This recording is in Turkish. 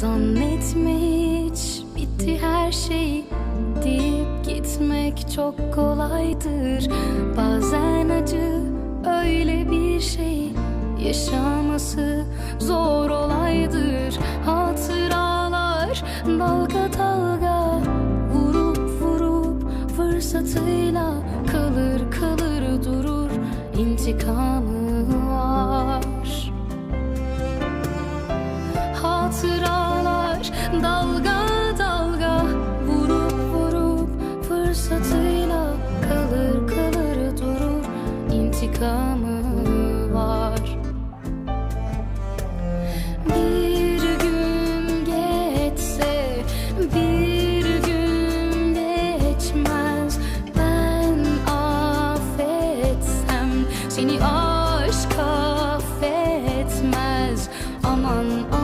Zannetme hiç bitti her şey. Deyip gitmek çok kolaydır. Bazen acı öyle bir şey. Yaşaması zor olaydır. Hatıralar dalga dalga vurup vurup fırsatıyla kalır kalır durur. İntikamı dalga dalga vurup vurup fırsatıyla kalır kalır durur intikamı var. Bir gün geçse bir gün geçmez ben affetsem seni aşk affetmez aman aman